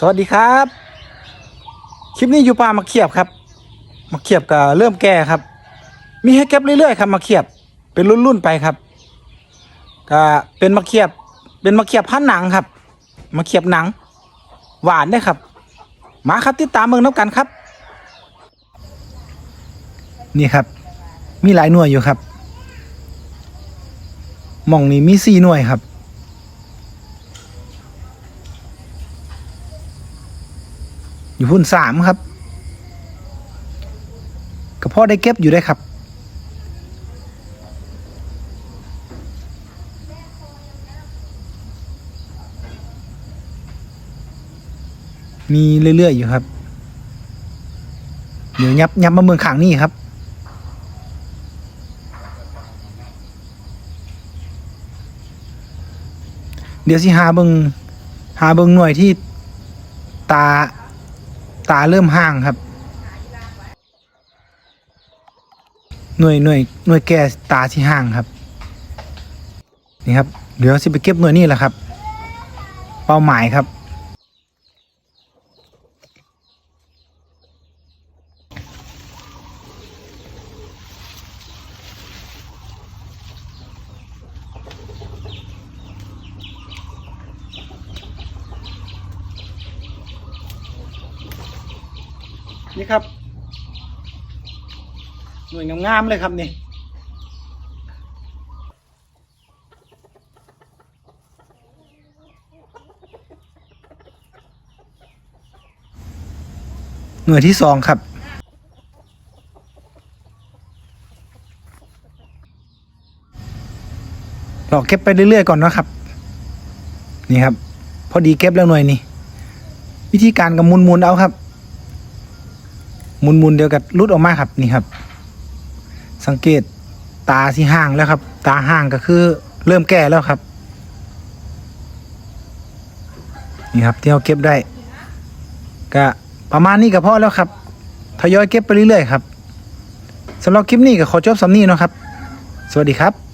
สวัสดีครับ คลิปนี้อยู่ป่ามาเขียบครับมาเขียบก็เริ่มแก่ครับ มีให้เก็บเรื่อยๆครับมาเขียบเป็นรุ่นๆไปครับก็เป็นมะเขียบ เป็นมะเขียบพันหนังครับมะเขียบหนัง หวานได้ครับ มาครับติดตามเมืองน้ำกันครับ นี่ครับ มีหลายหน่วยอยู่ครับมองนี้มีสี่หน่วยครับ อยู่พุ่นสามครับก็พ่อได้เก็บอยู่ได้ครับ มีเรื่อย ๆ อยู่ครับ เดี๋ยวยับยับมาเมืองขางนี่ครับเดี๋ยวสิหาเบิงหาเบิงหน่วยที่ตา ตาเริ่มห่างครับ หน่วยหน่วยหน่วยแก่ตาที่ห่างครับ นี่ครับ เดี๋ยวสิไปเก็บหน่วยนี่แหละครับ เป้าหมายครับ นี่ครับหน่วยงามๆเลยครับนี่หน่วยที่สองครับเราเก็บไปเรื่อยๆก่อนนะครับ นี่ครับ พอดีเก็บแล้วหน่วยนี้ วิธีการกับมุนๆเอาครับ มุนมุนเดียวกับรุดออกมาครับนี่ครับ สังเกตตาที่ห่างแล้วครับ ตาห่างก็คือเริ่มแก่แล้วครับ นี่ครับที่เราเก็บได้ ก็ประมาณนี้ก็พอแล้วครับทยอยเก็บไปเรื่อยๆครับสำหรับคลิปนี้ก็ขอจบสำนี้นะครับ สวัสดีครับ